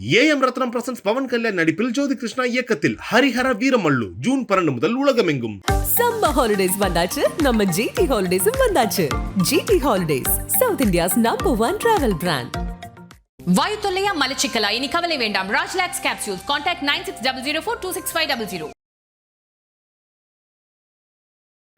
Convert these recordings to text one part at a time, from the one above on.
A M Ratnam presents Pawan Kalyan நடிப்பில் ஜோதி கிருஷ்ணா இயக்கத்தில் Harihara Veeramallu. June பன்னெண்டு முதல் உலகமெங்கும். சம்மர் ஹாலிடேஸ் வந்தாச்சு. நம்ம ஜிடி ஹாலிடேஸும் வந்தாச்சு. GT holidays south India's number one travel brand வாயு தொல்லையா மலச்சிக்கலா? இனி கவலை வேண்டாம். Rajlax capsule contact nine six double zero four two six five double zero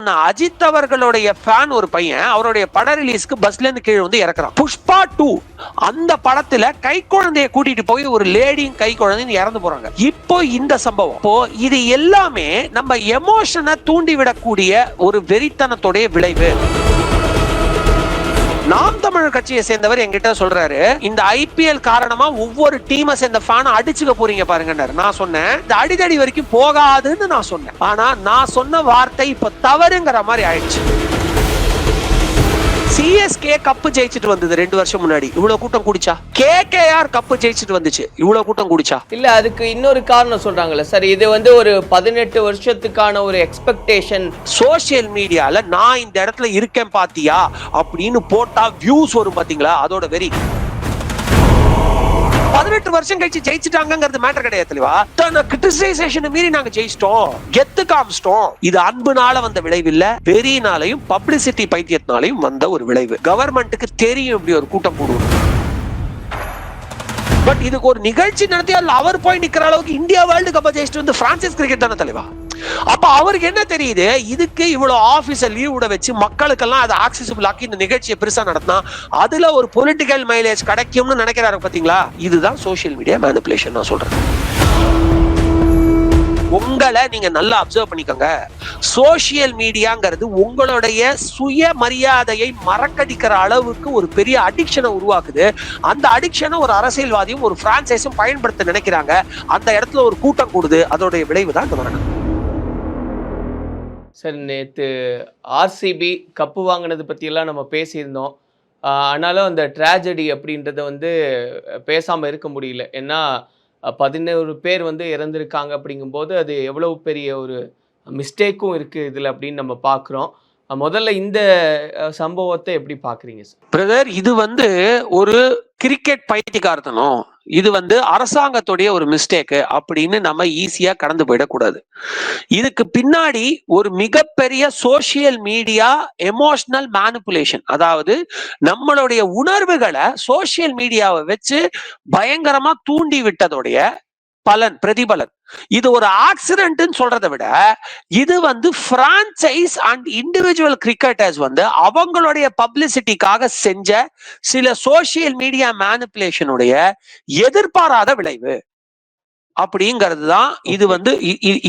Ajith அவர்களுடைய ஃபேன் ஒரு பையன் அவருடைய பட ரிலீஸ்க்கு பஸ்ல இருந்து கீழே வந்து இறக்குறான். புஷ்பா டூ அந்த படத்துல கை குழந்தைய கூட்டிட்டு போய் ஒரு லேடியும் கை குழந்தையும் இறந்து போறாங்க. இப்போ இந்த சம்பவம். இப்போ இது எல்லாமே நம்ம எமோஷனை தூண்டி விடக்கூடிய ஒரு வெறித்தனத்துடைய விளைவு. நாம் தமிழர் கட்சியை சேர்ந்தவர் என்கிட்ட சொல்றாரு இந்த ஐபிஎல் காரணமா ஒவ்வொரு டீமை சேர்ந்த ஃபேனை அடிச்சுக்க போறீங்க பாருங்க நான் சொன்னேன் இந்த அடிதடி வரைக்கும் போகாதுன்னு நான் சொன்னேன். ஆனா நான் சொன்ன வார்த்தை இப்ப தவறுங்கிற மாதிரி ஆயிடுச்சு. சிஎஸ்கே கப்பு ஜெயிச்சிட்டு வந்தது ரெண்டு வருஷம் முன்னாடி. இவ்வளவு கூட்டம் குடிச்சா? கேகேஆர் கப்பு ஜெயிச்சிட்டு வந்துச்சு. இவ்வளவு கூட்டம் குடிச்சா? இல்ல அதுக்கு இன்னொரு காரணம் சொல்றாங்கல்ல சார் இது வந்து ஒரு பதினெட்டு வருஷத்துக்கான ஒரு எக்ஸ்பெக்டேஷன் சோசியல் மீடியால நான் இந்த இடத்துல இருக்கேன் பாத்தியா? அப்படின்னு போட்டா வியூஸ் வரும் பாத்தீங்களா? அதோட வெறி. பதினெட்டு வருஷம் கழிச்சு ஜெயிச்சுட்டாங்கிறது மேட்டர் கிடையாது தெளிவா? தன்னை கிரிட்டிசைசேஷன் மீறி நாங்க ஜெயிச்சிட்டோம். கெத்து காமிச்சிட்டோம் இது அன்புனால வந்த விளைவில்ல வெறினாலையும் பப்ளிசிட்டி பைத்தியத்தினாலையும் வந்த ஒரு விளைவு. கவர்மெண்ட்டுக்கு தெரியும் இப்படி ஒரு கூட்டம் போடுவோம். பட் இதுக்கு ஒரு நிகழ்ச்சி நடத்தி அதுல அவர் போய் நிக்கிற அளவுக்கு இந்தியா வேர்ல்டு கப்பை ஜெயிச்சிட்டு வந்து பிரான்சிஸ் கிரிக்கெட் தானே தலைவா அப்ப அவருக்கு என்ன தெரியுது? இதுக்கு இவ்வளவு ஆபீஸ லீவ் விட வச்சு மக்களுக்கெல்லாம் அதை ஆக்சசிபிள் ஆக்கி இந்த நிகழ்ச்சியை பெருசா நடத்தினா அதுல ஒரு பொலிட்டிக்கல் மைலேஜ் கிடைக்கும்னு நினைக்கிறாரு பாத்தீங்களா? இதுதான் சோஷியல் மீடியா மேனிபுலேஷன் நான் சொல்றேன். உங்களை நீங்க நல்லா அப்சர்வ் பண்ணிக்கோங்க. சோசியல் மீடியாங்கிறது உங்களுடைய சுய மரியாதையை மறக்கடிக்கிற அளவுக்கு ஒரு பெரிய அடிக்ஷனை உருவாக்குது. அந்த அடிக்ஷனை ஒரு அரசியல்வாதியும் ஒரு பிரான்சைஸும் பயன்படுத்த நினைக்கிறாங்க. அந்த இடத்துல ஒரு கூட்டம் கூடுது. அதோடைய விளைவு தான் இந்த மரணம். சார் நேற்று ஆர்சிபி கப்பு வாங்கினது பற்றியெல்லாம் நம்ம பேசியிருந்தோம். ஆனாலும் அந்த ட்ராஜடி அப்படின்றத வந்து பேசாமல் இருக்க முடியல. ஏன்னா பதினோரு பேர் வந்து இறந்துருக்காங்க அப்படிங்கும்போது அது எவ்வளவு பெரிய ஒரு மிஸ்டேக்கும் இருக்குது இதில் அப்படின்னு நம்ம பார்க்குறோம். முதல்ல இந்த சம்பவத்தை எப்படி பார்க்குறீங்க சார்? பிரதர் இது வந்து ஒரு கிரிக்கெட் பைத்தியக்காரத்தனம். இது வந்து அரசாங்கத்துடைய ஒரு மிஸ்டேக்கு அப்படின்னு நம்ம ஈஸியா கடந்து போயிடக்கூடாது இதுக்கு பின்னாடி ஒரு மிகப்பெரிய சோசியல் மீடியா எமோஷனல் மேனிப்புலேஷன் அதாவது நம்மளுடைய உணர்வுகளை சோசியல் மீடியாவை வச்சு பயங்கரமா தூண்டி விட்டதுடைய பலன் பிரதிபலன். இது ஒரு ஆக்சிடென்ட்னு சொல்றதை விட இது வந்து பிரான்சைஸ் அண்ட் இண்டிவிஜுவல் கிரிக்கெட்டர்ஸ் வந்து அவங்களுடைய பப்ளிசிட்டிக்காக செஞ்ச சில சோசியல் மீடியா மேனிப்புலேஷனுடைய எதிர்பாராத விளைவு. அப்படிங்கிறது தான் இது வந்து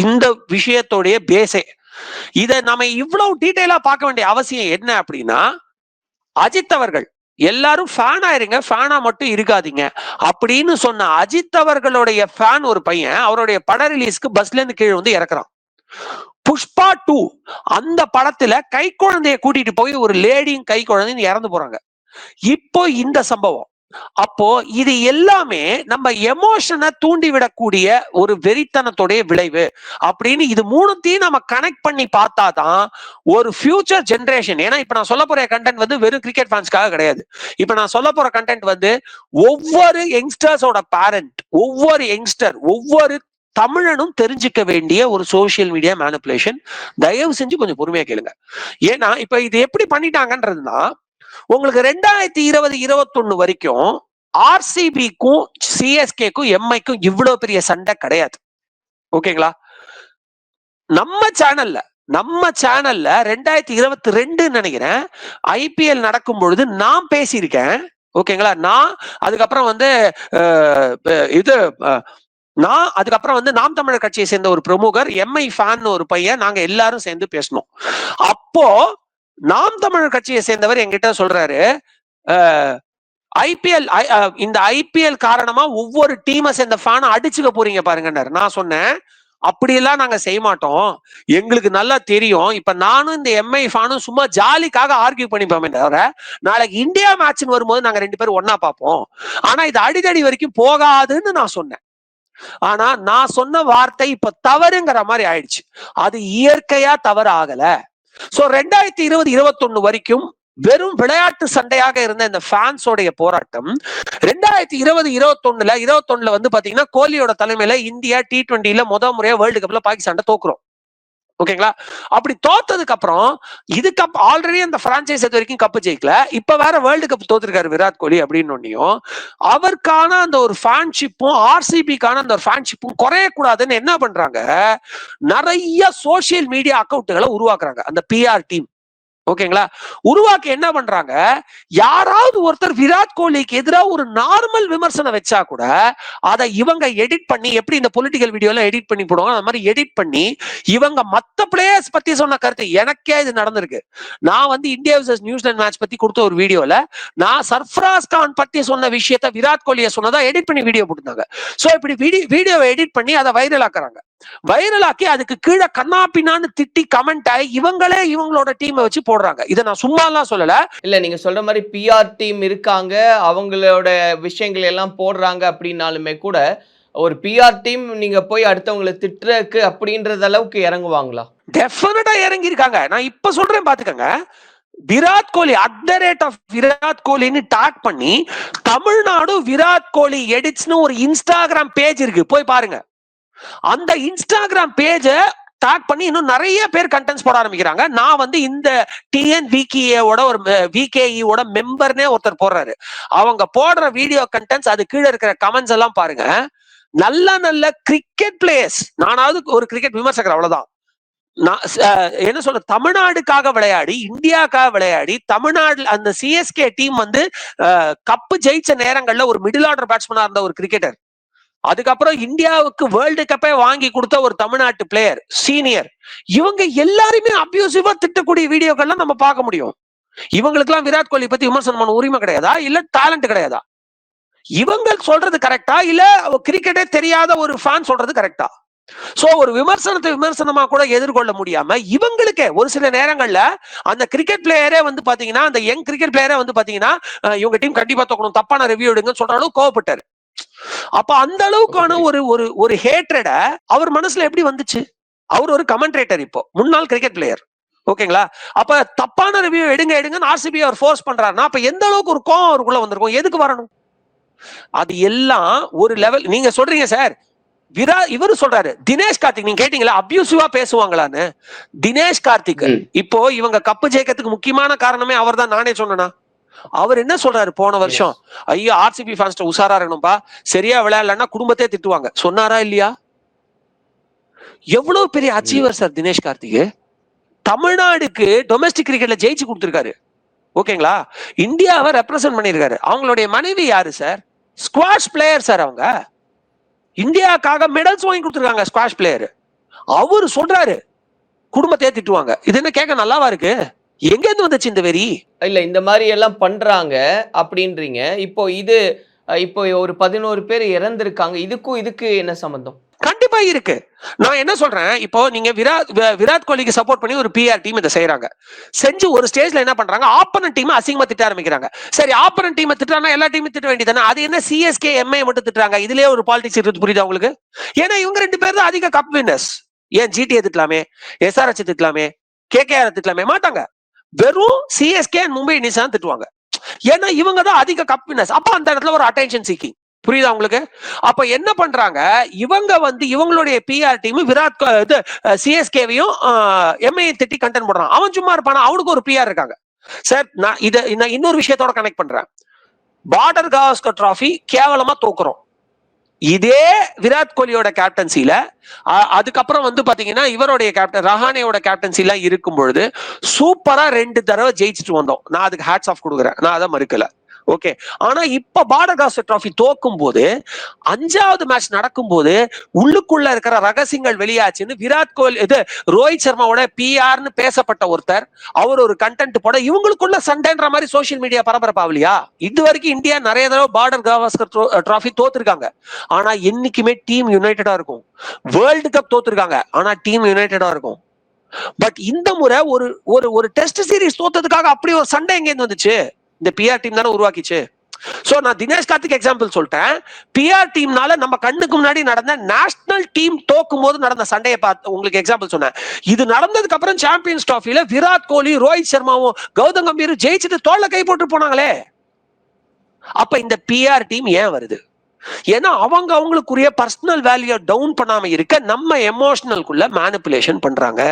இந்த விஷயத்துடைய பேஸே இதை நம்ம இவ்வளவு டீட்டெயிலா பார்க்க வேண்டிய அவசியம் என்ன அப்படின்னா அஜித் அவர்கள் எல்லாரும் ஃபேன் ஆயிருங்க ஃபேனா மட்டும் இருக்காதீங்க. அப்படின்னு சொன்ன அஜித் அவர்களுடைய ஃபேன் ஒரு பையன் அவருடைய பட ரிலீஸ்க்கு பஸ்ல இருந்து கீழே வந்து இறக்குறான். புஷ்பா டூ அந்த படத்துல கை குழந்தைய கூட்டிட்டு போய் ஒரு லேடியும் கை குழந்தையும் இறந்து போறாங்க. இப்போ இந்த சம்பவம். அப்போ இது எல்லாமே நம்ம எமோஷனை தூண்டி விடக்கூடிய ஒரு வெறித்தனத்துடைய விளைவு. அப்படின்னு இது மூணுத்தையும் நம்ம கனெக்ட் பண்ணி பார்த்தாதான் ஒரு ஃபியூச்சர் ஜெனரேஷன் ஏன்னா இப்ப நான் சொல்ல போற கண்டென்ட் வந்து வெறும் கிரிக்கெட் ஃபேன்ஸ்க்காக கிடையாது. இப்ப நான் சொல்ல போற கண்டென்ட் வந்து ஒவ்வொரு யங்ஸ்டர்ஸோட பேரண்ட் ஒவ்வொரு யங்ஸ்டர் ஒவ்வொரு தமிழனும் தெரிஞ்சுக்க வேண்டிய ஒரு சோசியல் மீடியா மேனுப்புலேஷன் தயவு செஞ்சு கொஞ்சம் பொறுமையா கேளுங்க. ஏன்னா இப்ப இது எப்படி பண்ணிட்டாங்கன்றதுன்னா உங்களுக்கு ரெண்டாயிரத்தி இருபது இருபத்தொன்னு வரைக்கும் ஆர்சிபிக்கும் சிஎஸ்கேக்கும் எம்ஐக்கும் இவ்வளவு பெரிய சண்டை கிடையாது. ஓகேங்களா? நம்ம சேனல்ல நம்ம சேனல்ல ரெண்டாயிரத்தி இருபத்தி ரெண்டுன்னு நினைக்கிறேன் ஐபிஎல் நடக்கும் பொழுது நான் பேசியிருக்கேன். ஓகேங்களா? நான் அதுக்கப்புறம் வந்து இது நான் அதுக்கப்புறம் வந்து நாம் தமிழர் கட்சியை சேர்ந்த ஒரு பிரமுகர் எம்ஐ ஃபேன் ஒரு பையன் நாங்க எல்லாரும் சேர்ந்து பேசணும் அப்போ நாம் தமிழர் கட்சியை சேர்ந்தவர் என்கிட்ட சொல்றாரு ஐபிஎல் இந்த ஐபிஎல் காரணமா ஒவ்வொரு டீமை சேர்ந்த ஃபேனை அடிச்சுக்க போறீங்க பாருங்கன்னாரு. நான் சொன்னேன் அப்படியெல்லாம் நாங்க செய்ய மாட்டோம். எங்களுக்கு நல்லா தெரியும். இப்ப நானும் இந்த எம்ஐ ஃபானும் சும்மா ஜாலிக்காக ஆர்கியூ பண்ணிப்போமே தவிர நாளைக்கு இந்தியா மேட்ச்னு வரும்போது நாங்க ரெண்டு பேரும் ஒன்னா பார்ப்போம். ஆனா இது அடிதடி வரைக்கும் போகாதுன்னு நான் சொன்னேன். ஆனா நான் சொன்ன வார்த்தை இப்ப தவறுங்கிற மாதிரி ஆயிடுச்சு. அது இயற்கையா தவறு ஆகல சோ ரெண்டாயிரத்தி இருபது இருபத்தொன்னு வரைக்கும் வெறும் விளையாட்டு சண்டையாக இருந்த இந்த ஃபேன்ஸோடைய போராட்டம் ரெண்டாயிரத்தி இருபது இருபத்தொன்னுல இருபத்தொன்னுல வந்து பாத்தீங்கன்னா கோலியோட தலைமையில இந்தியா டி டுவெண்ட்டில முத முறையா வேர்ல்டு கப்ல பாகிஸ்தான் தோக்குறோம். ஓகேங்களா? அப்படி தோத்ததுக்கு அப்புறம் இதுக்கு ஆல்ரெடி அந்த பிரான்சைஸ் இது வரைக்கும் கப்பு ஜெயிக்கல. இப்ப வேற வேர்ல்டு கப் தோத்துருக்காரு விராட் கோலி அப்படின்னு ஒன்னையும் அவருக்கான அந்த ஒரு ஃபேன்ஷிப்பும் ஆர்சிபிக்கான அந்த ஒரு ஃபேன்ஷிப்பும் குறையக்கூடாதுன்னு என்ன பண்றாங்க? நிறைய சோசியல் மீடியா அக்கௌண்ட்டுகளை உருவாக்குறாங்க. அந்த பிஆர் டீம் ஓகேங்களா? உருவாக்கி என்ன பண்றாங்க? யாராவது ஒருத்தர் விராட் கோலிக்கு எதிராக ஒரு நார்மல் விமர்சனம் வச்சா கூட அதை இவங்க எடிட் பண்ணி எப்படி இந்த பொலிட்டிக்கல் வீடியோல எடிட் பண்ணி போடுவாங்க அந்த மாதிரி எடிட் பண்ணி இவங்க மத்த பிளேயர்ஸ் பத்தி சொன்ன கருத்து எனக்கே இது நடந்திருக்கு. நான் வந்து இந்தியா விசஸ் நியூசிலாந்து மேட்ச் பத்தி கொடுத்த ஒரு வீடியோல நான் சர்ஃப்ராஸ் கான் பத்தி சொன்ன விஷயத்த விராட் கோலியை சொன்னதா எடிட் பண்ணி வீடியோ போட்டுருந்தாங்க. சோ இப்படி வீடியோ வீடியோவை எடிட் பண்ணி அதை வைரல் ஆக்குறாங்க. வைரல் ஆக்கி அதுக்கு கீழே கண்ணா பின்னான்னு திட்டி கமெண்ட் ஆகி இவங்களே இவங்களோட டீமை வச்சு போடுறாங்க. இதை நான் சும்மாலாம் சொல்லல. இல்ல நீங்க சொல்ற மாதிரி பிஆர் டீம் இருக்காங்க. அவங்களோட விஷயங்கள் எல்லாம் போடுறாங்க அப்படின்னாலுமே கூட ஒரு பிஆர் டீம் நீங்க போய் அடுத்தவங்களை திட்டுறதுக்கு அப்படின்றது அளவுக்கு இறங்குவாங்களா? டெஃபினட்டா இறங்கி இருக்காங்க நான் இப்ப சொல்றேன் பாத்துக்கங்க. Virat Kohli at the rate of Virat கோலின்னு talk பண்ணி தமிழ்நாடு விராட் கோலி எடிட்ஸ்னு ஒரு இன்ஸ்டாகிராம் பேஜ் இருக்கு. போய் பாருங்க. அந்த இன்ஸ்டாகிராம் பேஜை டாக் பண்ணி இன்னும் நிறைய பேர் கண்டென்ட்ஸ் போட ஆரம்பிக்கிறாங்க. நான் வந்து இந்த டிஎன் விகேஓட ஒரு விகேஇஓட மெம்பர்னே ஒருத்தர் போடுறாரு. அவங்க போடுற வீடியோ கண்டென்ட்ஸ் அது கீழே இருக்கிற கமெண்ட்ஸ் எல்லாம் பாருங்க. நல்ல நல்ல கிரிக்கெட் பிளேயர்ஸ் நானாவது ஒரு கிரிக்கெட் விமர்சகர் அவ்வளவுதான். நான் என்ன சொல்ற தமிழ்நாடுக்காக விளையாடி இந்தியாக்காக விளையாடி தமிழ்நாடு அந்த சிஎஸ்கே டீம் வந்து கப்பு ஜெயிச்ச நேரங்கள்ல ஒரு மிடில் ஆர்டர் பேட்ஸ்மனா இருந்த ஒரு கிரிக்கெட்டர் அதுக்கப்புறம் இந்தியாவுக்கு வேர்ல்டு கப்பே வாங்கி கொடுத்த ஒரு தமிழ்நாட்டு பிளேயர் சீனியர் இவங்க எல்லாருமே அபியூசிவா திட்டக்கூடிய வீடியோக்கள்லாம் நம்ம பார்க்க முடியும். இவங்களுக்கெல்லாம் விராட் கோலி பத்தி விமர்சனம் பண்ண உரிமை கிடையாதா? இல்ல டேலண்ட் கிடையாதா? இவங்க சொல்றது கரெக்டா இல்ல கிரிக்கெட்டே தெரியாத ஒரு ஃபேன் சொல்றது கரெக்டா சோ ஒரு விமர்சனத்தை விமர்சனமா கூட எதிர்கொள்ள முடியாம இவங்களுக்கே ஒரு சில நேரங்கள்ல அந்த கிரிக்கெட் பிளேயரே வந்து பாத்தீங்கன்னா அந்த யங் கிரிக்கெட் பிளேயரே வந்து பாத்தீங்கன்னா இவங்க டீம் கண்டிப்பா தோக்கணும். தப்பான ரிவ்யூ எடுங்கன்னு சொல்ற அளவுக்கு கோவப்பட்டாரு. அப்ப அந்த அளவுக்கான ஒரு ஒரு ஒரு ஹேட்ரட அவர் மனசுல எப்படி வந்துச்சு? அவர் ஒரு கமெண்ட்ரேட்டர் இப்போ முன்னாள் கிரிக்கெட் பிளேயர் ஓகேங்களா அப்ப தப்பான ரிவ்யூ எடுங்க எடுங்கன்னு ஆர்சிபி அவர் ஃபோர்ஸ் பண்றாருன்னா அப்ப எந்த அளவுக்கு ஒரு கோவம் அவருக்குள்ள வந்திருக்கும்? எதுக்கு வரணும்? அது எல்லாம் ஒரு லெவல் நீங்க சொல்றீங்க சார் விரா இவரு சொல்றாரு தினேஷ் கார்த்திக் நீங்க கேட்டீங்களா? அபியூசிவா பேசுவாங்களான்னு. தினேஷ் கார்த்திக். இப்போ இவங்க கப்பு ஜெயிக்கிறதுக்கு முக்கியமான காரணமே அவர்தான் நானே சொன்னேனா. அவர் என்ன சொல்றாரு? போன வருஷம். ஐயோ ஆர்சிபி ஃபேன்ஸ் உஷாரா இருக்கணும்பா. சரியா விளையாடலன்னா குடும்பத்தையே திட்டுவாங்க. சொன்னாரா இல்லையா? எவ்வளவு பெரிய அச்சீவர் சார் தினேஷ் கார்த்திக் தமிழ்நாடுக்கு டொமஸ்டிக் கிரிக்கெட்ல ஜெயிச்சு கொடுத்திருக்காரு. ஓகேங்களா? இந்தியாவை ரெப்ரசென்ட் பண்ணியிருக்காரு. அவங்களுடைய மனைவி யாரு சார்? ஸ்குவாஷ் பிளேயர் சார் அவங்க. இந்தியாக்காக மெடல்ஸ் வாங்கி கொடுத்துருக்காங்க ஸ்குவாஷ் பிளேயர் அவரு சொல்றாரு குடும்பத்தையே திட்டுவாங்க. இது என்ன கேட்க நல்லாவா இருக்கு? எங்க இருந்து வந்துச்சு இந்த வெறி? இல்ல இந்த மாதிரி எல்லாம் பண்றாங்க அப்படின்றீங்க. இப்போ இது இப்போ ஒரு பதினோரு பேர் இறந்திருக்காங்க. இதுக்கும் இதுக்கு என்ன சம்பந்தம்? கண்டிப்பா இருக்கு. நான் என்ன சொல்றேன் இப்போ நீங்க விராட் விராட் கோலிக்கு சப்போர்ட் பண்ணி ஒரு பிஆர் டீம் இதை செய்யறாங்க செஞ்சு ஒரு ஸ்டேஜ்ல என்ன பண்றாங்க? ஆப்பனன் டீம் அசிங்கமா திட்ட ஆரம்பிக்கிறாங்க. சரி ஆப்பனன் டீம் திட்டானா எல்லா டீமும் திட்ட வேண்டியதானே அது என்ன சிஎஸ்கே எம்ஐ மட்டும் திட்டுறாங்க? இதுலயே ஒரு பாலிடிக்ஸ் இருக்கு புரியுதா உங்களுக்கு? ஏன்னா இவங்க ரெண்டு பேர் தான் அதிக கப் வின்னர்ஸ் ஏன் ஜிடிஏ திட்டலாமே? எஸ்ஆர்எச் திட்டலாமே? கேகேஆர் திட்டலாமே? மாட்டாங்க. வெறும் சிஎஸ்கே அண்ட் மும்பை இந்தியன்ஸ் தான் திட்டுவாங்க. ஏன்னா இவங்க தான் அதிக கப் வின்னர்ஸ் அப்ப அந்த இடத்துல ஒரு அட்டென்ஷன் சீக்கிங் புரியுதா உங்களுக்கு? அப்ப என்ன பண்றாங்க? இவங்க வந்து இவங்களுடைய பிஆர் டீம் விராட் கோ- இது சிஎஸ்கேவையும் எம்ஐ திட்டி கண்டென்ட் போடுறான். அவன் சும்மா இருப்பானா? அவனுக்கு ஒரு பிஆர் இருக்காங்க. சார் நான் இதை நான் இன்னொரு விஷயத்தோட கனெக்ட் பண்றேன். பார்டர் காவஸ்கர் டிராஃபி கேவலமா தோக்குறோம். இதே விராட் கோலியோட கேப்டன்சில அதுக்கப்புறம் வந்து பாத்தீங்கன்னா இவருடைய கேப்டன் ரஹானேயோட கேப்டன்சி எல்லாம் இருக்கும் பொழுது சூப்பரா ரெண்டு தடவை ஜெயிச்சுட்டு வந்தோம். நான் அதுக்கு ஹேட்ஸ் ஆஃப் கொடுக்குறேன். நான் அதை மறுக்கல. ஓகே. ஆனா இப்ப பார்டர் டிராஃபி தோக்கும் போது அஞ்சாவது மேட்ச் நடக்கும்போது உள்ளுக்குள்ள இருக்கிற ரகசியங்கள் வெளியாச்சுன்னு விராட் கோலி இது ரோஹித் சர்மாவோட பிஆர்னு பேசப்பட்ட ஒருத்தர் அவர் ஒரு கண்டென்ட் போட இவங்களுக்குள்ள சண்டைன்ற மாதிரி சோஷியல் மீடியா பரபரப்பாகலையா? இது வரைக்கும் இந்தியா நிறைய தடவை பார்டர் கவாஸ்கர் டிராஃபி தோத்துருக்காங்க. ஆனா என்னைக்குமே டீம் யுனைடெடா இருக்கும். வேர்ல்டு கப் தோத்துருக்காங்க. ஆனா டீம் யுனைடெடா இருக்கும். பட் இந்த முறை ஒரு ஒரு ஒரு டெஸ்ட் சீரிஸ் தோத்ததுக்காக அப்படி ஒரு சண்டை எங்க இருந்து வந்துச்சு? இந்த பிஆர் டீம் தானே உருவாக்கிச்சு. சோ நான் தினேஷ் கார்த்திக் எக்ஸாம்பிள் சொல்லிட்டேன். பிஆர் டீம்னால நம்ம கண்ணுக்கு முன்னாடி நடந்த நேஷனல் டீம் தோக்கும் போது நடந்த சண்டையை பார்த்து உங்களுக்கு எக்ஸாம்பிள் சொன்னேன். இது நடந்ததுக்கு அப்புறம் சாம்பியன்ஸ் டிராஃபில விராட் கோலி ரோஹித் சர்மாவும் கௌதம் கம்பீரும் ஜெயிச்சுட்டு தோல்ல கை போட்டு போனாங்களே. அப்ப இந்த பிஆர் டீம் ஏன் வருது? ஏன்னா அவங்க அவங்களுக்குரிய பர்சனல் வேல்யூ டவுன் பண்ணாம இருக்க நம்ம எமோஷனல்குள்ள மேனிப்புலேஷன் பண்றாங்க.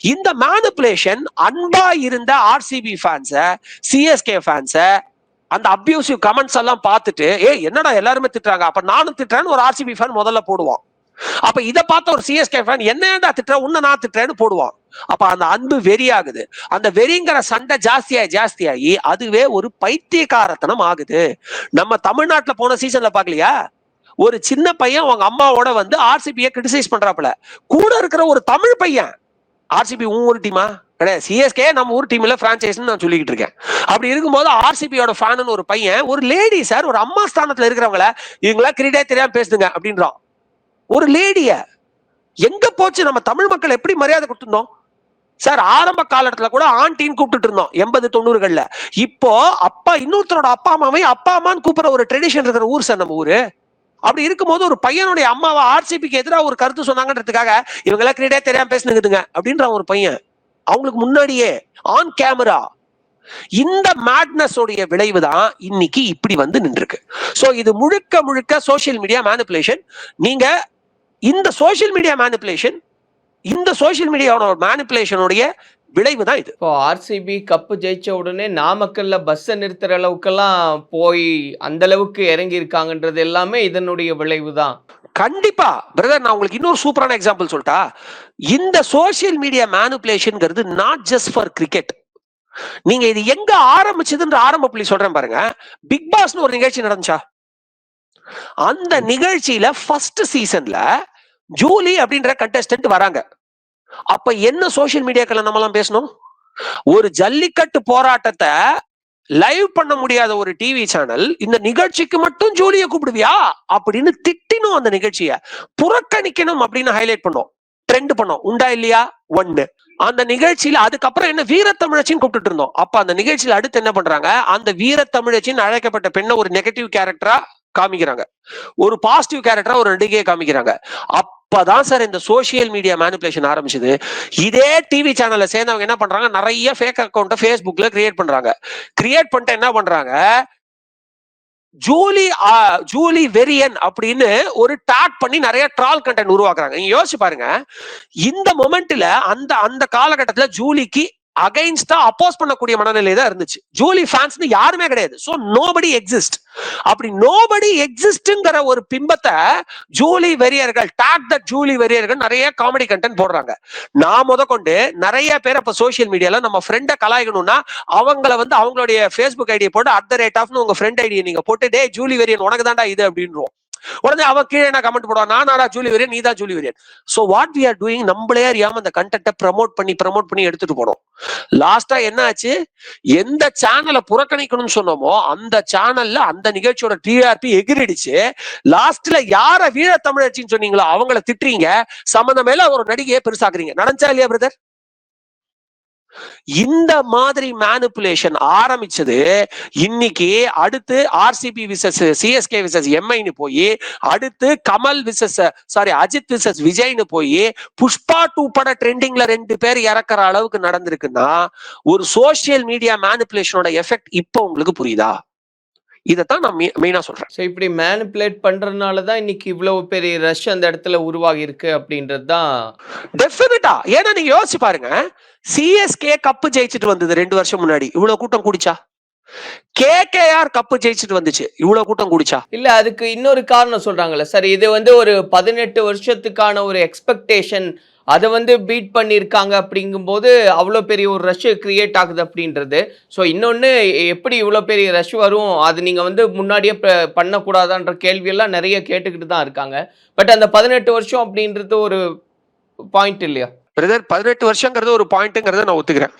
இந்த மேனிப்புலேஷன் அன்பா இருந்த ஆர்சிபி ஃபேன்ஸை சிஎஸ்கே ஃபேன்ஸை அந்த அப்யூசிவ் கமெண்ட்ஸ் எல்லாம் பார்த்துட்டு ஏ என்னடா எல்லாருமே திட்டுறாங்க? அப்ப நானும் திட்டுறேன்னு ஒரு ஆர்சிபி ஃபேன் முதல்ல போடுவான். அப்ப இதை பார்த்த ஒரு சிஎஸ்கே ஃபேன் என்னடா திட்டுற? உன்னை நான் திட்டுறேன்னு போடுவான். அப்ப அந்த அன்பு வெறியாகுது. அந்த வெறிங்கிற சண்டை ஜாஸ்தியாகி ஜாஸ்தியாகி அதுவே ஒரு பைத்தியக்காரத்தனம் ஆகுது. நம்ம தமிழ்நாட்டில் போன சீசன்ல பாக்கலையா ஒரு சின்ன பையன் அவங்க அம்மாவோட வந்து ஆர்சிபியை கிரிட்டிசைஸ் பண்றாப்புல. கூட இருக்கிற ஒரு தமிழ் பையன் ஆர்சிபி உன் ஒரு டீமா கிடையாது. சிஎஸ்கே நம்ம ஊர் டீம்ல பிரான்ச்சைஸ்னு நான் சொல்லிக்கிட்டு இருக்கேன். அப்படி இருக்கும்போது ஆர்சிபியோட ஃபேனு ஒரு பையன் ஒரு லேடி சார் ஒரு அம்மா ஸ்தானத்துல இருக்கிறவங்கள இவங்களா கிரீடே தெரியாம பேசுதுங்க அப்படின்றோம் ஒரு லேடிய எங்க போச்சு? நம்ம தமிழ் மக்கள் எப்படி மரியாதை கொடுத்துருந்தோம்? சார் ஆரம்ப காலத்துல கூட ஆண்டின்னு கூப்பிட்டு இருந்தோம் எண்பது தொண்ணூறுகள்ல. இப்போ அப்பா இன்னொருத்தரோட அப்பா அம்மாவையும் அப்பா அம்மான்னு கூப்பிடுற ஒரு ட்ரெடிஷன் இருக்கிற ஊர் சார் நம்ம ஊரு. அப்படி இருக்கும்போது ஒரு பையனுடைய அம்மாவை ஆர்சிபிக்கு எதிராக ஒரு கருத்து சொன்னாங்கன்றதுக்காக இவங்க எல்லாம் கிரீடே தெரியாம பேசுனுங்குதுங்க அப்படின்ற ஒரு பையன். அவங்களுக்கு முன்னாடியே ஆன் கேமரா இந்த மேட்னஸ் உடைய விளைவு தான் இன்னைக்கு இப்படி வந்து நின்றுருக்கு. ஸோ இது முழுக்க முழுக்க சோஷியல் மீடியா மேனிப்புலேஷன் நீங்க இந்த சோஷியல் மீடியா மேனிப்புலேஷன் இந்த சோஷியல் மீடியாவோட மேனிப்புலேஷனுடைய விளைவு தான் இது. இப்போ ஆர்சிபி கப்பு ஜெயிச்ச உடனே நாமக்கல்ல பஸ்ஸை நிறுத்துற அளவுக்கெல்லாம் போய் அந்த அளவுக்கு இறங்கி இருக்காங்கன்றது எல்லாமே இதனுடைய விளைவு தான். கண்டிப்பா. பிரதர் நான் உங்களுக்கு இன்னொரு சூப்பரான எக்ஸாம்பிள் சொல்லட்டா இந்த சோஷியல் மீடியா மேனிப்புலேஷன்ங்கிறது நாட் ஜஸ்ட் ஃபார் கிரிக்கெட் நீங்க இது எங்க ஆரம்பிச்சதுன்ற ஆரம்ப புள்ளி சொல்றேன் பாருங்க. பிக் பாஸ்னு ஒரு நிகழ்ச்சி நடந்துச்சா? அந்த நிகழ்ச்சியில ஃபர்ஸ்ட் சீசன்ல ஜூலி அப்படின்ற கண்டஸ்டன்ட் வராங்க. அப்ப என்ன சோசியல் மீடியாக்களை நம்ம எல்லாம் பேசணும்? ஒரு ஜல்லிக்கட்டு போராட்டத்தை லைவ் பண்ண முடியாத ஒரு டிவி சேனல் இந்த நிகழ்ச்சிக்கு மட்டும் ஜூலியை கூப்பிடுவியா? அப்படின்னு திட்டினோம் அந்த நிகழ்ச்சிய. புறக்கணிக்கணும் அப்படின்னு ஹைலைட் பண்ணோம். ட்ரெண்ட் பண்ணோம். உண்டா இல்லையா? ஒன்னு அந்த நிகழ்ச்சியில அதுக்கப்புறம் என்ன வீரத்தமிழச்சின்னு கூப்பிட்டு இருந்தோம். அப்ப அந்த நிகழ்ச்சியில அடுத்து என்ன பண்றாங்க? அந்த வீரத்தமிழச்சின்னு அழைக்கப்பட்ட பெண்ணை ஒரு நெகட்டிவ் கேரக்டரா காமிக்கிறாங்க. ஒரு பாசிட்டிவ் கேரக்டரா ஒரு நடிகையை காமிக்கிறாங்க. அப்பதான் சார் இந்த சோசியல் மீடியா மேனிப்புலேஷன் ஆரம்பிச்சது. இதே டிவி சேனல்ல சேர்ந்தவங்க என்ன பண்றாங்க? நிறைய ஃபேக் அக்கௌண்ட்டை ஃபேஸ்புக்ல கிரியேட் பண்றாங்க. கிரியேட் பண்ணிட்டு என்ன பண்றாங்க? ஜூலி ஜூலி வெரியன் அப்படின்னு ஒரு டாக் பண்ணி நிறைய ட்ரால் கண்டென்ட் உருவாக்குறாங்க. நீங்க யோசிச்சு பாருங்க. இந்த மொமெண்ட்ல அந்த அந்த காலகட்டத்துல ஜூலிக்கு அகைன்ஸ்டா அப்போஸ் பண்ணக்கூடிய மனநிலை தான் இருந்துச்சு. ஜூலி ஃபேன்ஸ்னு யாருமே கிடையாது. ஸோ நோபடி எக்ஸிஸ்ட் அப்படி நோபடி எக்ஸிஸ்ட்ங்கிற ஒரு பிம்பத்தை ஜூலி வெறியர்கள் டாக் த ஜூலி வெறியர்கள் நிறைய காமெடி கண்டென்ட் போடுறாங்க. நான் முத கொண்டு நிறைய பேர் அப்ப சோஷியல் மீடியால நம்ம ஃப்ரெண்டை கலாய்க்கணும்னா அவங்கள வந்து அவங்களுடைய ஃபேஸ்புக் ஐடியை போட்டு அட் த ரேட் ஆஃப்னு உங்க ஃப்ரெண்ட் ஐடியை நீங்க போட்டு டே ஜூலி வெரியன் உனக்கு தாண்டா இது அப்படின்றோம் உடனே அவன் கீழே என்ன கமெண்ட் போடுவான் நானாடா ஜூலி வெரியன் நீ தான் Julie வெரியன் so what we are doing நம்மளே அறியாம அந்த கண்டென்ட்டை ப்ரமோட் பண்ணி ப்ரமோட் பண்ணி எடுத்துட்டு போனோம். லாஸ்டா என்ன ஆச்சு? எந்த சேனலை புறக்கணிக்கணும்னு சொன்னோமோ அந்த சேனல்ல அந்த நிகழ்ச்சியோட டிஆர்பி எகிரிடுச்சு. லாஸ்ட்ல யார வீர தமிழச்சின்னு சொன்னீங்களோ அவங்கள திட்டுறீங்க. சம்பந்தமேல ஒரு நடிகையை பெருசாக்குறீங்க. நடந்தா இல்லையா பிரதர் இந்த மாதிரி மேனிப்புலேஷன் ஆரம்பிச்சது இன்னைக்கு அடுத்து ஆர்சிபி விசஸ் சிஎஸ்கே விசஸ் எம்ஐன்னு போய் அடுத்து Kamal vs sorry Ajith vs விஜய்னு போய் புஷ்பா டூ பட ட்ரெண்டிங்ல ரெண்டு பேர் இறக்குற அளவுக்கு நடந்திருக்குன்னா ஒரு சோசியல் மீடியா மேனிப்புலேஷனோட எஃபெக்ட் இப்போ உங்களுக்கு புரியுதா? இதைத்தான் நான் மெயினா சொல்றேன். ஸோ இப்படி மேனிப்புலேட் பண்றதுனால தான் இன்னைக்கு இவ்வளவு பெரிய ரஷ் அந்த இடத்துல உருவாகி இருக்கு அப்படின்றது தான். டெஃபினட்டா ஏன்னா நீங்க யோசிச்சு பாருங்க. சிஎஸ்கே கப்பு ஜெயிச்சுட்டு வந்தது ரெண்டு வருஷம் முன்னாடி. இவ்வளவு கூட்டம் கூடிச்சா? கேகேஆர் கப்பு ஜெயிச்சுட்டு வந்துச்சு. இவ்வளவு கூட்டம் கூடிச்சா? இல்ல அதுக்கு இன்னொரு காரணம் சொல்றாங்கல்ல. சார் இது வந்து ஒரு பதினெட்டு வருஷத்துக்கான ஒரு எக்ஸ்பெக்டேஷன் அதை வந்து பீட் பண்ணியிருக்காங்க அப்படிங்கும்போது அவ்வளோ பெரிய ஒரு ரஷ் கிரியேட் ஆகுது அப்படின்றது. ஸோ இன்னொன்று எப்படி இவ்வளோ பெரிய ரஷ் வரும்? அது நீங்கள் வந்து முன்னாடியே ப- பண்ணக்கூடாதான்ற கேள்வியெல்லாம் நிறைய கேட்டுக்கிட்டு தான் இருக்காங்க. பட் அந்த பதினெட்டு வருஷம் அப்படின்றது ஒரு பாயிண்ட் இல்லையா? பிரதர் பதினெட்டு வருஷங்கிறது ஒரு பாயிண்ட்டுங்கிறத நான் ஒத்துக்கிறேன்.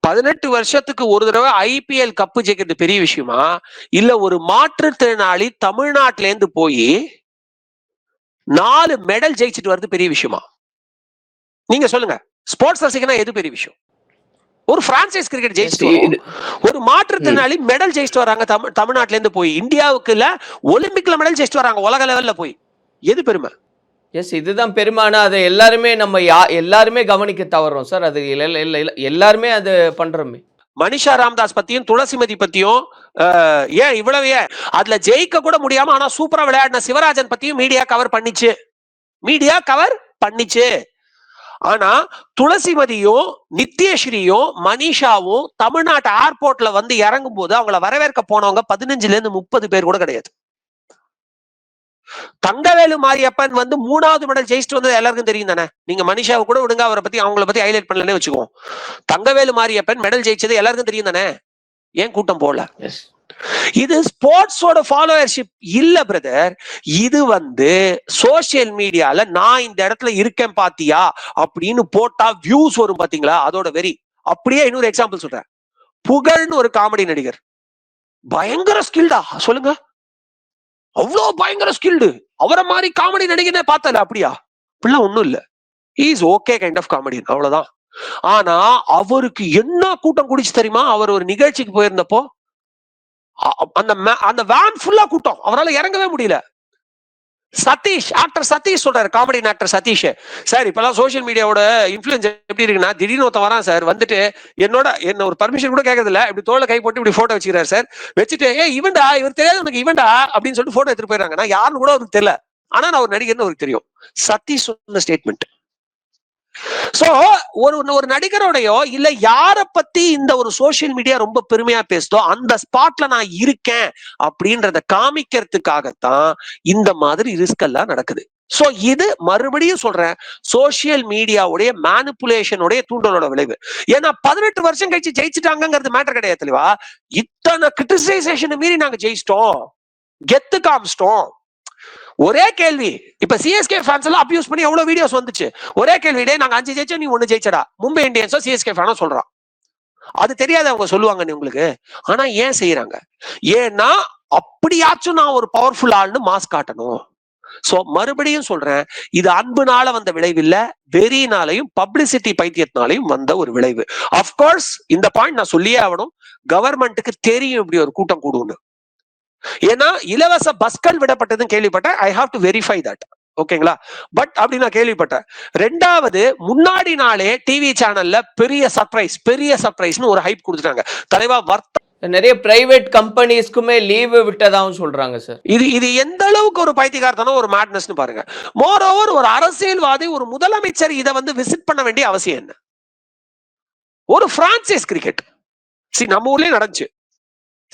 பதினெட்டு வருஷத்துக்கு ஒரு தடவை ஐபிஎல் கப்பு ஜெயிக்கிறது பெரிய விஷயமா? இல்ல ஒரு மாற்றுத்திறனாளி தமிழ்நாட்டிலேருந்து போய் நாலு மெடல் ஜெயிச்சுட்டு வர்றது பெரிய விஷயமா? நீங்க சொல்லுங்க. ஸ்போர்ட்ஸ் ரசிகனா எது பெரிய விஷயம்? ஒரு பிரான்சைஸ் கிரிக்கெட் ஜெயிச்சுட்டு. ஒரு மாற்றுத்திறனாளி மெடல் ஜெயிச்சுட்டு வராங்க தமிழ் தமிழ்நாட்டுல இருந்து போய். இந்தியாவுக்கு இல்ல ஒலிம்பிக்ல மெடல் ஜெயிச்சுட்டு வராங்க. உலக லெவல்ல போய். எது பெருமை? எஸ் இதுதான் பெருமானா அதை எல்லாருமே நம்ம யா எல்லாருமே கவனிக்க தவறோம். சார் அது எல்லாருமே அது பண்றோமே. மனிஷா ராம்தாஸ் பத்தியும் துளசிமதி பத்தியும் ஏன் இவ்வளவு ஏன்? அதுல ஜெயிக்க கூட முடியாம ஆனா சூப்பரா விளையாடின சிவராஜன் பத்தியும் மீடியா கவர் பண்ணிச்சு. மீடியா கவர் பண்ணிச்சு. ஆனா துளசிமதியும் நித்யஸ்ரீயும் மனிஷாவும் தமிழ்நாட்டு ஏர்போர்ட்ல வந்து இறங்கும் போது அவங்கள வரவேற்க போனவங்க பதினஞ்சுல இருந்து முப்பது பேர் கூட கிடையாது. தங்கவேலு மாரியப்பன் வந்து மூணாவது மெடல் ஜெயிச்சுட்டு வந்தது எல்லாருக்கும் தெரியும் தானே? நீங்க மனிஷாவை கூட விடுங்க அவரை பத்தி அவங்கள பத்தி ஹைலைட் பண்ணலன்னு வச்சுக்குவோம் தங்கவேலு மாரியப்பன் மெடல் ஜெயிச்சது எல்லாருக்கும் தெரியும் தானே? ஏன் கூட்டம் போல எஸ் இது ஸ்போர்ட்ஸோட ஃபாலோவர்ஷிப் இல்ல பிரதர் இது வந்து சோசியல் மீடியால நான் இந்த இடத்துல இருக்கேன் பாத்தியா? அப்படின்னு போட்டா வியூஸ் வரும் பாத்தீங்களா? அதோட வெறி. அப்படியே இன்னொரு எக்ஸாம்பிள் சொல்றேன். புகழ்னு ஒரு காமெடி நடிகர். பயங்கர ஸ்கில்டா சொல்லுங்க. அவ்வளோ பயங்கர ஸ்கில்டு அவரை மாதிரி காமெடி நடிகனே பார்த்தல அப்படியா? அப்படிலாம் ஒன்றும் இல்ல. Is okay kind of comedy அவ்வளவுதான். ஆனா அவருக்கு என்ன கூட்டம் குடிச்சு தெரியுமா? அவர் ஒரு நிகழ்ச்சிக்கு போயிருந்தப்போ அந்த மே- அந்த வேன் ஃபுல்லா கூட்டம். அவரால் இறங்கவே முடியல. சதீஷ் ஆக்டர் சதீஷ் சொல்றாரு காமெடி ஆக்டர் சதீஷ். சார் இப்பெல்லாம் சோஷியல் மீடியாவோட இன்ஃபுளுன்ஸ் எப்படி இருக்குன்னா திடீர்னு ஒருத்தன் வரான் சார் வந்துட்டு என்னோட என்ன ஒரு பர்மிஷன் கூட கேட்கறது இல்ல இப்படி தோல்ல கை போட்டு இப்படி போட்டோ வச்சுக்கிறாரு சார். வச்சுட்டு ஏ இவன்டா இவர் தெரியாது உனக்கு இவன்டா? அப்படின்னு சொல்லிட்டு போட்டோ எடுத்துட்டு போயிடுறாங்க. நான் யாருன்னு கூட அவருக்கு தெரியல. ஆனா நான் ஒரு நடிகர்னு அவருக்கு தெரியும். சதீஷ் சொன்ன ஸ்டேட்மெண்ட் சோ ஒரு ஒரு நடிகரோடையோ இல்ல யார பத்தி இந்த ஒரு சோசியல் மீடியா ரொம்ப பெருமையா பேசுதோ அந்த ஸ்பாட்ல நான் இருக்கேன் அப்படின்றத காமிக்கிறதுக்காகத்தான் இந்த மாதிரி ரிஸ்க் எல்லாம் நடக்குது. சோ இது மறுபடியும் சொல்றேன் சோசியல் மீடியாவுடைய மேனிப்புலேஷனுடைய தூண்டலோட விளைவு. ஏன்னா பதினெட்டு வருஷம் கழிச்சு ஜெயிச்சுட்டாங்கிறது மேட்டர் கிடையாது தெளிவா? இத்தனை கிரிட்டிசைசேஷன் மீறி நாங்க ஜெயிச்சிட்டோம். கெத்து காமிச்சிட்டோம். ஒரே கேள்வி. இப்ப சிஎஸ்கே ஃபேன்ஸ் எல்லாம் அபியூஸ் பண்ணி எவ்வளவு வீடியோஸ் வந்துச்சு? ஒரே கேள்வி டே நாங்க அஞ்சு ஜெயிச்சோம் நீ ஒண்ணு ஜெயிச்சடா? மும்பை இந்தியன்ஸோ சிஎஸ்கே ஃபேனோ சொல்றான் அது தெரியாது அவங்க சொல்லுவாங்க நீ உங்களுக்கு. ஆனா ஏன் செய்யறாங்க? ஏன்னா அப்படியாச்சும் நான் ஒரு பவர்ஃபுல் ஆள்னு மாஸ் காட்டணும். சோ மறுபடியும் சொல்றேன் இது அன்புனால வந்த விளைவு இல்ல வெறினாலையும் பப்ளிசிட்டி பைத்தியத்தினாலையும் வந்த ஒரு விளைவு. அப்கோர்ஸ் இந்த பாயிண்ட் நான் சொல்லியே ஆகணும். கவர்மெண்ட்டுக்கு தெரியும் இப்படி ஒரு கூட்டம் கூடுன்னு ஏன்னா இலவச பஸ்கள் விடப்பட்டதுன்னு கேள்விப்பட்டேன். I have to verify that ஓகேங்களா? பட் அப்படி நான் கேள்விப்பட்டேன். ரெண்டாவது முன்னாடி நாளே டிவி சேனல்ல பெரிய சர்ப்ரைஸ் பெரிய சர்ப்ரைஸ்னு ஒரு ஹைப் கொடுத்துட்டாங்க. தலைவா வர்த்த நிறைய பிரைவேட் கம்பெனிஸ்க்குமே லீவு விட்டதாகவும் சொல்றாங்க சார் இது இது எந்த அளவுக்கு ஒரு பைத்தியகார்த்தனம் ஒரு மேட்னஸ்னு பாருங்க. மோர் ஓவர் ஒரு அரசியல்வாதி ஒரு முதலமைச்சர் இதை வந்து விசிட் பண்ண வேண்டிய அவசியம் என்ன? ஒரு பிரான்சைஸ் கிரிக்கெட் சி நம்ம ஊர்லயே நடந்துச்சு.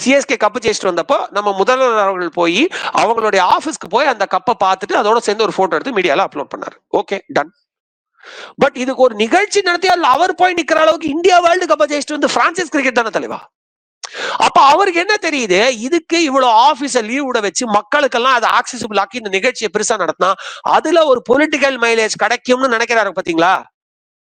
சிஎஸ்கே கப்பு ஜெயிச்சுட்டு வந்தப்போ நம்ம முதல்வர் அவர்கள் போய் அவங்களுடைய ஆஃபீஸ்க்கு போய் அந்த கப்பை பார்த்துட்டு அதோட சேர்ந்து ஒரு போட்டோ எடுத்து மீடியாவில் அப்லோட் பண்ணார். ஓகே டன் பட் இதுக்கு ஒரு நிகழ்ச்சி நடத்தி அவர் போய் நிக்கிற அளவுக்கு இந்தியா வேர்ல்டு கப்பை ஜெயிச்சுட்டு வந்து பிரான்சிஸ் கிரிக்கெட் தானே தலைவா? அப்ப அவருக்கு என்ன தெரியுது? இதுக்கு இவ்வளவு ஆபீஸ லீவ் விட வச்சு மக்களுக்கெல்லாம் அதை ஆக்சசிபிள் ஆக்கி இந்த நிகழ்ச்சியை பெருசா நடத்தினா அதுல ஒரு பொலிட்டிக்கல் மைலேஜ் கிடைக்கும்னு நினைக்கிறாரு பாத்தீங்களா?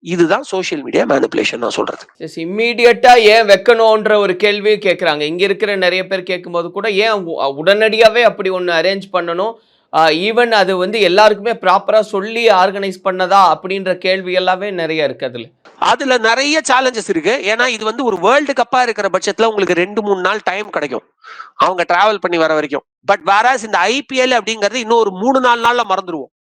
இதுதான் சோஷியல் மீடியா மேனிப்புலேஷன் நான் சொல்றது. இம்மீடியட்டா ஏன் வைக்கணும்ன்ற ஒரு கேள்வி கேட்குறாங்க இங்க இருக்கிற நிறைய பேர் கேட்கும்போது கூட ஏன் உ- உடனடியாவே அப்படி ஒன்று அரேஞ்ச் பண்ணணும்? ஈவன் அது வந்து எல்லாருக்குமே ப்ராப்பரா சொல்லி ஆர்கனைஸ் பண்ணதா அப்படின்ற கேள்வி எல்லாமே நிறைய இருக்கு அதுல. அதுல நிறைய சேலஞ்சஸ் இருக்கு. ஏன்னா இது வந்து ஒரு வேர்ல்டு கப்பா இருக்கிற பட்சத்துல உங்களுக்கு ரெண்டு மூணு நாள் டைம் கிடைக்கும். அவங்க டிராவல் பண்ணி வர வரைக்கும். பட் வேறாஸ் இந்த ஐபிஎல் அப்படிங்கிறது இன்னும் ஒரு மூணு நாலு நாள்ல மறந்துடுவோம்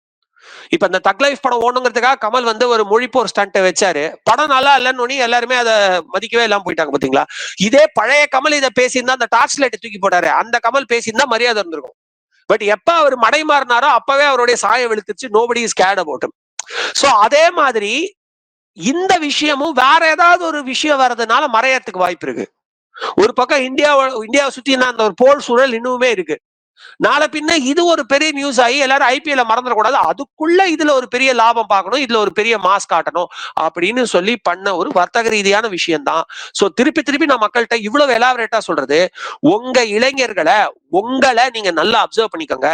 இப்ப இந்த தக் லைஃப் படம் ஓணுங்கிறதுக்காக கமல் வந்து ஒரு மொழிப்போர் ஸ்டண்ட்டை வச்சாரு. படம் நல்லா இல்லைன்னு ஒன்னி எல்லாருமே அதை மதிக்கவே இல்லாம போயிட்டாங்க பாத்தீங்களா? இதே பழைய கமல் இதை பேசியிருந்தா அந்த டார்ச் லைட்டை தூக்கி போட்டாரு. அந்த கமல் பேசியிருந்தா மரியாதை இருந்திருக்கும். பட் எப்ப அவர் மடை மாறினாரோ அப்பவே அவருடைய சாயம் வெளுத்துச்சு nobody is cared about so அதே மாதிரி இந்த விஷயமும் வேற ஏதாவது ஒரு விஷயம் வர்றதுனால மறையறதுக்கு வாய்ப்பு இருக்கு. ஒரு பக்கம் இந்தியாவை இந்தியாவை சுத்தி அந்த ஒரு போல் சூழல் இன்னுமே இருக்கு. நாளை பின்ன இது ஒரு பெரிய நியூஸ் ஆகி எல்லாரும் ஐபிஎல்ல மறந்துடக்கூடாது. அதுக்குள்ள இதுல ஒரு பெரிய லாபம் பார்க்கணும். இதுல ஒரு பெரிய மாஸ் காட்டணும் அப்படின்னு சொல்லி பண்ண ஒரு வர்த்தக ரீதியான விஷயம் தான் சோ திருப்பி திருப்பி நான் மக்கள்கிட்ட இவ்வளவு எலாபரேட்டா சொல்றது. உங்க இளைஞர்களை உங்களை நீங்க நல்லா அப்சர்வ் பண்ணிக்கோங்க.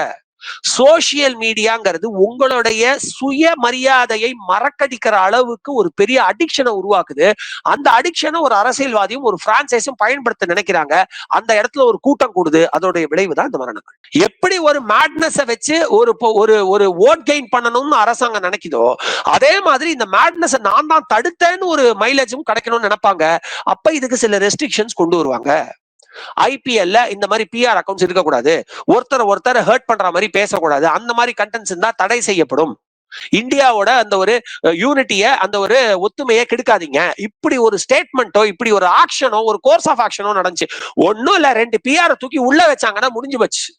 சோசியல் மீடியாங்கிறது உங்களுடைய சுய மரியாதையை மறக்கடிக்கிற அளவுக்கு ஒரு பெரிய அடிக்ஷனை உருவாக்குது. அந்த அடிக்ஷனை ஒரு அரசியல்வாதியும் ஒரு பிரான்சைஸும் பயன்படுத்த நினைக்கிறாங்க. அந்த இடத்துல ஒரு கூட்டம் கூடுது. அதோடைய விளைவு தான் இந்த மரணங்கள். எப்படி ஒரு மேட்னஸை வச்சு ஒரு ஒரு ஒரு ஓட் கெயின் பண்ணணும்னு அரசாங்கம் நினைக்குதோ அதே மாதிரி இந்த மேட்னஸை நான் தான் தடுத்தேன்னு ஒரு மைலேஜும் கிடைக்கணும்னு நினைப்பாங்க. அப்ப இதுக்கு சில ரெஸ்ட்ரிக்ஷன்ஸ் கொண்டு வருவாங்க. ஐபிஎல்ல இந்த மாதிரி பிஆர் அக்கௌண்ட்ஸ் இருக்கக்கூடாது. ஒருத்தர் ஒருத்தர் ஹர்ட் பண்ற மாதிரி பேசக்கூடாது. அந்த மாதிரி கண்டென்ட்ஸ் இருந்தா தடை செய்யப்படும். இந்தியாவோட அந்த ஒரு யூனிட்டிய அந்த ஒரு ஒத்துமையை கெடுக்காதீங்க. இப்படி ஒரு ஸ்டேட்மெண்ட்டோ இப்படி ஒரு ஆக்ஷனோ ஒரு கோர்ஸ் ஆஃப் ஆக்ஷனோ நடந்துச்சு. ஒண்ணும் இல்ல ரெண்டு பிஆர் தூக்கி உள்ள வச்சாங்கன்னா முடிஞ்சு போச்சு.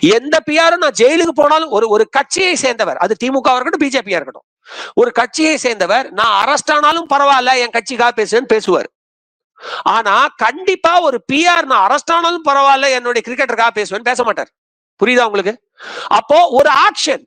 எந்த பிஆரும் நான் ஜெயிலுக்கு போனாலும் ஒரு ஒரு கட்சியை சேர்ந்தவர் அது திமுக இருக்கட்டும் பிஜேபியா இருக்கட்டும். ஒரு கட்சியை சேர்ந்தவர் நான் அரஸ்ட் ஆனாலும் பரவாயில்ல என் கட்சிக்காக பேசுவேன்னு பேசுவார். ஆனா கண்டிப்பா ஒரு பிஆர் நான் அரெஸ்ட் ஆனாலும் பரவாயில்ல என்னுடைய கிரிக்கெட்டருக்காக பேசுவேன் பேச மாட்டார். புரியுதா உங்களுக்கு? அப்போ ஒரு ஆக்ஷன்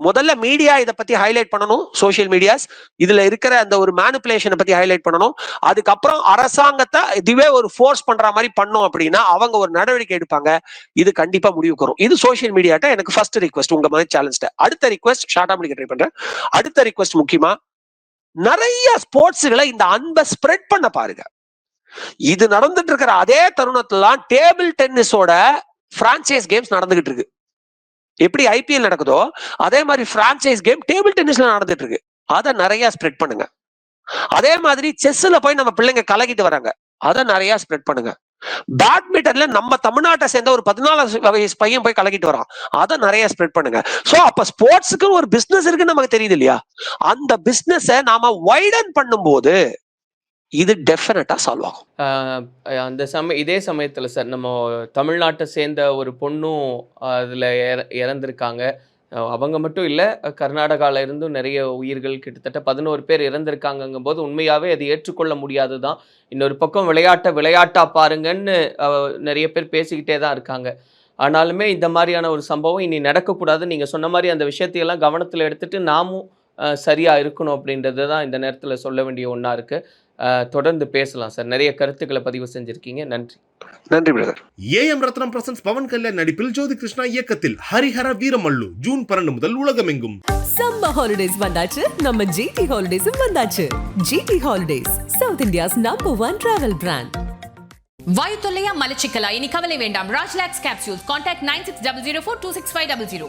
முதல்ல மீடியா இதை பத்தி ஹைலைட் பண்ணணும் சோசியல் மீடியாஸ் இதுல இருக்கிற அந்த ஒரு மேனிப்புலேஷனை பத்தி ஹைலைட் பண்ணணும். அதுக்கப்புறம் அரசாங்கத்தை இதுவே ஒரு ஃபோர்ஸ் பண்ற மாதிரி பண்ணோம் அப்படின்னா அவங்க ஒரு நடவடிக்கை எடுப்பாங்க. இது கண்டிப்பா முடிவுக்கு வரும் இது சோஷியல் மீடியாட்ட எனக்கு ஃபர்ஸ்ட் ரிக்வஸ்ட் உங்க மாதிரி சேலஞ்ச் அடுத்த ரிக்வஸ்ட் ஷார்ட்டா முடிக்க ட்ரை பண்றேன். அடுத்த ரிக்வஸ்ட் முக்கியமா நிறைய ஸ்போர்ட்ஸுகளை இந்த அன்பை ஸ்ப்ரெட் பண்ண பாருங்க. இது நடந்துட்டு இருக்கிற அதே தருணத்துல டேபிள் டென்னிஸோட பிரான்சைஸ் கேம்ஸ் நடந்துகிட்டு இருக்கு எப்படி ஐபிஎல் நடக்குதோ அதே மாதிரி பிரான்சைஸ் கேம் டேபிள் டென்னிஸ்ல நடந்துட்டு இருக்கு அதை நிறைய ஸ்ப்ரெட் பண்ணுங்க. அதே மாதிரி செஸ்ல போய் நம்ம பிள்ளைங்க கலக்கிட்டு வராங்க. அதை நிறைய ஸ்ப்ரெட் பண்ணுங்க. பேட்மிண்டன்ல நம்ம தமிழ்நாட்டை சேர்ந்த ஒரு பதினாலு வயசு பையன் போய் கலக்கிட்டு வரான். அதை நிறைய ஸ்ப்ரெட் பண்ணுங்க. சோ அப்ப ஸ்போர்ட்ஸுக்கு ஒரு பிசினஸ் இருக்குன்னு நமக்கு தெரியுது இல்லையா? அந்த பிசினஸ நாம வைடன் பண்ணும்போது இது டெஃபினட்டாக சால்வ் ஆகும். அந்த சமய இதே சமயத்தில் சார் நம்ம தமிழ்நாட்டை சேர்ந்த ஒரு பொண்ணும் அதில் இறந்துருக்காங்க. அவங்க மட்டும் இல்லை கர்நாடகாவில் இருந்தும் நிறைய உயிர்கள் கிட்டத்தட்ட பதினோரு பேர் இறந்திருக்காங்கங்கும் போது உண்மையாகவே அது ஏற்றுக்கொள்ள முடியாது தான் இன்னொரு பக்கம் விளையாட்டை விளையாட்டாக பாருங்கன்னு நிறைய பேர் பேசிக்கிட்டே தான் இருக்காங்க. ஆனாலுமே இந்த மாதிரியான ஒரு சம்பவம் இனி நடக்கக்கூடாது நீங்கள் சொன்ன மாதிரி அந்த விஷயத்தையெல்லாம் கவனத்தில் எடுத்துகிட்டு நாமும் சரியாக இருக்கணும் அப்படின்றது தான் இந்த நேரத்தில் சொல்ல வேண்டிய ஒன்றா இருக்குது தொடர்ந்து பேசலாம் சார். நிறைய கருத்துக்களை பதிவு செஞ்சுருக்கீங்க. நன்றி. நன்றி brother. A M Ratnam presents Pawan Kalyan நடிப்பில் ஜோதி கிருஷ்ணா இயக்கத்தில் ஹரிஹர வீரமல்லு ஜூன் பன்னெண்டு முதல் உலகமெங்கும். சம்மர் ஹாலிடேஸ் வந்தாச்சு. நம்ம ஜிடி ஹாலிடேஸும் வந்தாச்சு. GT holidays south India's number one travel brand வாயு தொல்லையா மலச்சிக்கலா? இனி கவலை வேண்டாம். Rajlax capsules contact nine six double zero four two six five double zero